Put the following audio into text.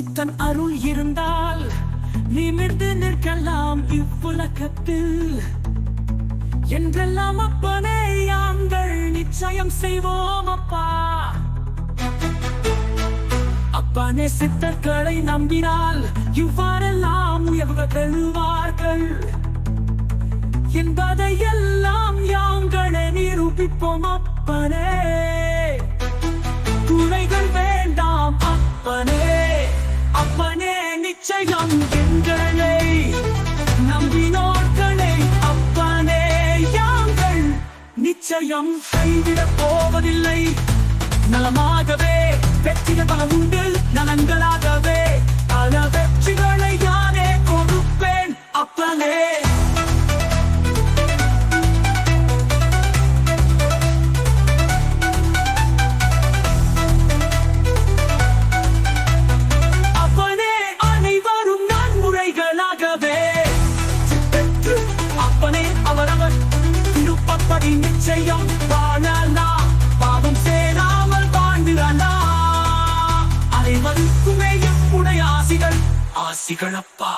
சித்தன் அருள் இருந்தால் நிமிர்ந்து நிற்கலாம் இவ்வுலகத்தில். என்றெல்லாம் அப்பனே யாங்கள் நிச்சயம் செய்வோம் அப்பா. அப்பனே சித்தர்களை நம்பினால் இவ்வாறெல்லாம் உயர்வு பெறுவார்கள் என்பதை நிச்சயம் எங்களை நம்பினோர்களை அப்பனே யாங்கள். நிச்சயம் கைவிடப் போவதில்லை. நலமாகவே வெற்றிகள் பல உண்டு நலன்களாகவே திருப்பப்படி நிச்சயம் வாழலா பாவம் சேராமல் வாழ்ந்திடலாம் அனைவருக்குமே எம்முடைய ஆசிகள் ஆசிகள். அப்பா